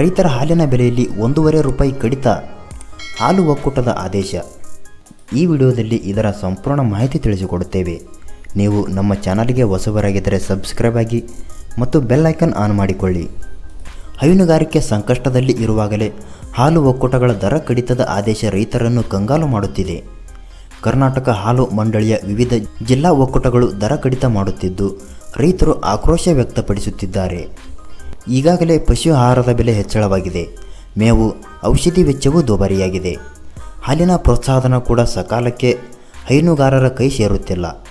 ರೈತರ ಹಾಲಿನ ಬೆಲೆಯಲ್ಲಿ ಒಂದೂವರೆ ರೂಪಾಯಿ ಕಡಿತ, ಹಾಲು ಒಕ್ಕೂಟದ ಆದೇಶ. ಈ ವಿಡಿಯೋದಲ್ಲಿ ಇದರ ಸಂಪೂರ್ಣ ಮಾಹಿತಿ ತಿಳಿಸಿಕೊಡುತ್ತೇವೆ. ನೀವು ನಮ್ಮ ಚಾನಲ್ಗೆ ಹೊಸಬರಾಗಿದ್ದರೆ ಸಬ್ಸ್ಕ್ರೈಬ್ ಆಗಿ ಮತ್ತು ಬೆಲ್ ಐಕನ್ ಆನ್ ಮಾಡಿಕೊಳ್ಳಿ. ಹೈನುಗಾರಿಕೆ ಸಂಕಷ್ಟದಲ್ಲಿ ಇರುವಾಗಲೇ ಹಾಲು ಒಕ್ಕೂಟಗಳ ದರ ಕಡಿತದ ಆದೇಶ ರೈತರನ್ನು ಕಂಗಾಲು ಮಾಡುತ್ತಿದೆ. ಕರ್ನಾಟಕ ಹಾಲು ಮಂಡಳಿಯ ವಿವಿಧ ಜಿಲ್ಲಾ ಒಕ್ಕೂಟಗಳು ದರ ಕಡಿತ ಮಾಡುತ್ತಿದ್ದು, ರೈತರು ಆಕ್ರೋಶ ವ್ಯಕ್ತಪಡಿಸುತ್ತಿದ್ದಾರೆ. ಈಗಾಗಲೇ ಪಶು ಆಹಾರದ ಬೆಲೆ ಹೆಚ್ಚಳವಾಗಿದೆ. ಮೇವು, ಔಷಧಿ ವೆಚ್ಚವೂ ದುಬಾರಿಯಾಗಿದೆ. ಹಾಲಿನ ಪ್ರೋತ್ಸಾಹನ ಕೂಡ ಸಕಾಲಕ್ಕೆ ಹೈನುಗಾರರ ಕೈ ಸೇರುತ್ತಿಲ್ಲ.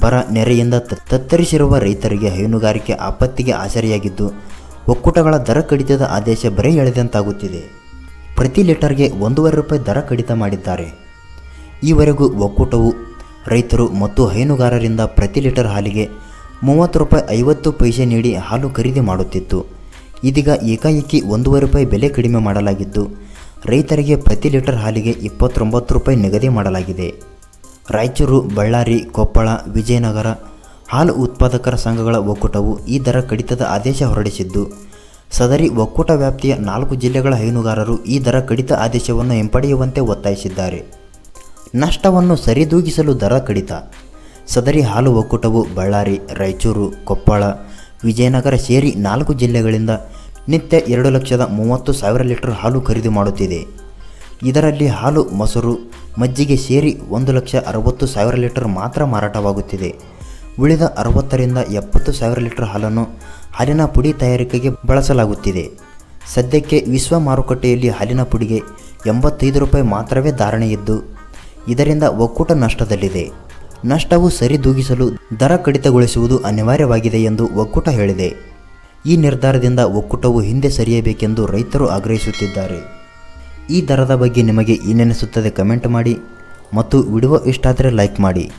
ಬರ ನೆರೆಯಿಂದ ತತ್ತರಿಸಿರುವ ರೈತರಿಗೆ ಹೈನುಗಾರಿಕೆ ಆಪತ್ತಿಗೆ ಆಸರಿಯಾಗಿದ್ದು, ಒಕ್ಕೂಟಗಳ ದರ ಕಡಿತದ ಆದೇಶ ಬರೇ ಎಳೆದಂತಾಗುತ್ತಿದೆ. ಪ್ರತಿ ಲೀಟರ್ಗೆ ಒಂದೂವರೆ ರೂಪಾಯಿ ದರ ಕಡಿತ ಮಾಡಿದ್ದಾರೆ. ಈವರೆಗೂ ಒಕ್ಕೂಟವು ರೈತರು ಮತ್ತು ಹೈನುಗಾರರಿಂದ ಪ್ರತಿ ಲೀಟರ್ ಹಾಲಿಗೆ ಮೂವತ್ತು ರೂಪಾಯಿ ಐವತ್ತು ಪೈಸೆ ನೀಡಿ ಹಾಲು ಖರೀದಿ ಮಾಡುತ್ತಿತ್ತು. ಇದೀಗ ಏಕಾಏಕಿ ಒಂದೂವರೆ ರೂಪಾಯಿ ಬೆಲೆ ಕಡಿಮೆ ಮಾಡಲಾಗಿದ್ದು ರೈತರಿಗೆ ಪ್ರತಿ ಲೀಟರ್ ಹಾಲಿಗೆ ಇಪ್ಪತ್ತೊಂಬತ್ತು ರೂಪಾಯಿ ನಿಗದಿ ಮಾಡಲಾಗಿದೆ. ರಾಯಚೂರು, ಬಳ್ಳಾರಿ, ಕೊಪ್ಪಳ, ವಿಜಯನಗರ ಹಾಲು ಉತ್ಪಾದಕರ ಸಂಘಗಳ ಒಕ್ಕೂಟವು ಈ ದರ ಕಡಿತದ ಆದೇಶ ಹೊರಡಿಸಿದ್ದು, ಸದರಿ ಒಕ್ಕೂಟ ವ್ಯಾಪ್ತಿಯ ನಾಲ್ಕು ಜಿಲ್ಲೆಗಳ ಹೈನುಗಾರರು ಈ ದರ ಕಡಿತ ಆದೇಶವನ್ನು ಹಿಂಪಡೆಯುವಂತೆ ಒತ್ತಾಯಿಸಿದ್ದಾರೆ. ನಷ್ಟವನ್ನು ಸರಿದೂಗಿಸಲು ದರ ಕಡಿತ. ಸದರಿ ಹಾಲು ಒಕ್ಕೂಟವು ಬಳ್ಳಾರಿ, ರಾಯಚೂರು, ಕೊಪ್ಪಳ, ವಿಜಯನಗರ ಸೇರಿ ನಾಲ್ಕು ಜಿಲ್ಲೆಗಳಿಂದ ನಿತ್ಯ ಎರಡು ಲಕ್ಷದ ಮೂವತ್ತು ಸಾವಿರ ಲೀಟರ್ ಹಾಲು ಖರೀದಿ ಮಾಡುತ್ತಿದೆ. ಇದರಲ್ಲಿ ಹಾಲು, ಮೊಸರು, ಮಜ್ಜಿಗೆ ಸೇರಿ ಒಂದು ಲಕ್ಷ ಅರವತ್ತು ಸಾವಿರ ಲೀಟರ್ ಮಾತ್ರ ಮಾರಾಟವಾಗುತ್ತಿದೆ. ಉಳಿದ ಅರವತ್ತರಿಂದ ಎಪ್ಪತ್ತು ಸಾವಿರ ಲೀಟರ್ ಹಾಲನ್ನು ಹಾಲಿನ ಪುಡಿ ತಯಾರಿಕೆಗೆ ಬಳಸಲಾಗುತ್ತಿದೆ. ಸದ್ಯಕ್ಕೆ ವಿಶ್ವ ಮಾರುಕಟ್ಟೆಯಲ್ಲಿ ಹಾಲಿನ ಪುಡಿಗೆ ಎಂಬತ್ತೈದು ರೂಪಾಯಿ ಮಾತ್ರವೇ ಧಾರಣೆ ಇದ್ದು ಇದರಿಂದ ಒಕ್ಕೂಟ ನಷ್ಟದಲ್ಲಿದೆ. ನಷ್ಟವು ಸರಿದೂಗಿಸಲು ದರ ಕಡಿತಗೊಳಿಸುವುದು ಅನಿವಾರ್ಯವಾಗಿದೆ ಎಂದು ಒಕ್ಕೂಟ ಹೇಳಿದೆ. ಈ ನಿರ್ಧಾರದಿಂದ ಒಕ್ಕೂಟವು ಹಿಂದೆ ಸರಿಯಬೇಕೆಂದು ರೈತರು ಆಗ್ರಹಿಸುತ್ತಿದ್ದಾರೆ. ಈ ದರದ ಬಗ್ಗೆ ನಿಮಗೆ ಏನೆನಿಸುತ್ತದೆ ಕಮೆಂಟ್ ಮಾಡಿ ಮತ್ತು ವಿಡಿಯೋ ಇಷ್ಟಾದರೆ ಲೈಕ್ ಮಾಡಿ.